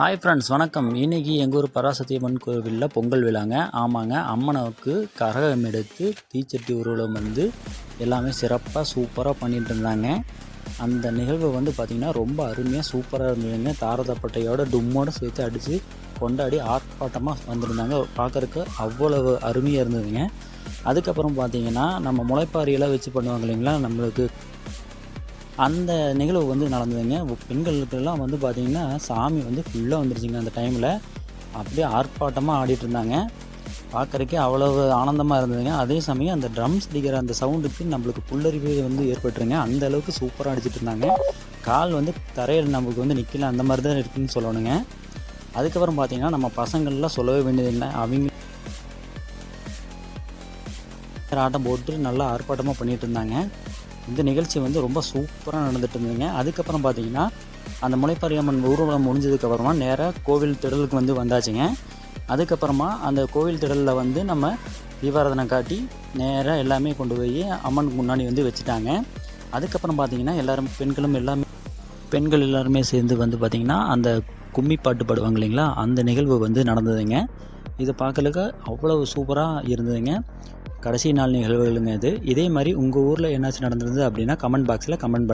Hi friends வணக்கம். இன்றைக்கி எங்கள் ஊர் பராசத்தியம்மன் கோவிலில் பொங்கல் விழாங்க. ஆமாங்க அம்மனுக்கு கரகம் எடுத்து தீச்சட்டி ஊர்வலம் வந்து எல்லாமே சிறப்பாக சூப்பராக பண்ணிட்டு இருந்தாங்க. அந்த நிகழ்வு வந்து பார்த்திங்கன்னா ரொம்ப அருமையாக சூப்பராக இருந்ததுங்க. தாரதப்பட்டையோட டும்மோடு சேர்த்து அடித்து கொண்டாடி ஆர்ப்பாட்டமாக வந்திருந்தாங்க. பார்க்குறக்கு அவ்வளவு அருமையாக இருந்ததுங்க. அதுக்கப்புறம் பார்த்தீங்கன்னா நம்ம முளைப்பாரியெல்லாம் வச்சு பண்ணுவாங்க இல்லைங்களா? நம்மளுக்கு அந்த நிகழ்வு வந்து நடந்ததுங்க. பெண்களுக்கெல்லாம் வந்து பார்த்திங்கன்னா சாமி வந்து ஃபுல்லாக வந்துருச்சுங்க அந்த டைமில் அப்படியே ஆர்ப்பாட்டமாக ஆடிட்டு இருந்தாங்க பார்க்குறக்கே அவ்வளவு ஆனந்தமாக இருந்ததுங்க. அதே சமயம் அந்த ட்ரம்ஸ் அடிக்கிற அந்த சவுண்டுக்கு நம்மளுக்கு புல்லறிவு வந்து ஏற்பட்டுருங்க. அந்த அளவுக்கு சூப்பராக அடிச்சிட்டு இருந்தாங்க கால் வந்து தரையில் நம்மளுக்கு வந்து நிற்கல அந்த மாதிரி தான் இருக்குதுன்னு சொல்லணுங்க. அதுக்கப்புறம் பார்த்தீங்கன்னா நம்ம பசங்கள்லாம் சொல்லவே வேண்டியதில்லை அவங்க ஆட்டம் போட்டு நல்லா ஆர்ப்பாட்டமாக பண்ணிகிட்டு இருந்தாங்க இந்த நிகழ்ச்சி வந்து ரொம்ப சூப்பராக நடந்துட்டு இருந்ததுங்க. அதுக்கப்புறம் பார்த்தீங்கன்னா அந்த முளைப்பாரியம்மன் ஊர்வலம் முடிஞ்சதுக்கப்புறமா நேராக கோவில் திடலுக்கு வந்து வந்தாச்சுங்க. அதுக்கப்புறமா அந்த கோவில் திடலில் வந்து நம்ம தீபாராதனை காட்டி நேராக எல்லாமே கொண்டு போய் அம்மனுக்கு முன்னாடி வந்து வச்சுட்டாங்க. அதுக்கப்புறம் பார்த்தீங்கன்னா எல்லாரும் பெண்களும் எல்லாமே பெண்கள் எல்லாருமே சேர்ந்து வந்து பார்த்திங்கன்னா அந்த கும்மி பாட்டு பாடுவாங்க இல்லைங்களா அந்த நிகழ்வு வந்து நடந்ததுங்க. இதை பார்க்கறதுக்கு அவ்வளோ சூப்பராக இருந்ததுங்க. கடைசி நாள் நிகழ்வுகளுங்க இது. இதே மாதிரி உங்கள் ஊரில் என்னாச்சு நடந்திருந்தது அப்படின்னா கமெண்ட் பாக்ஸில் கமெண்ட்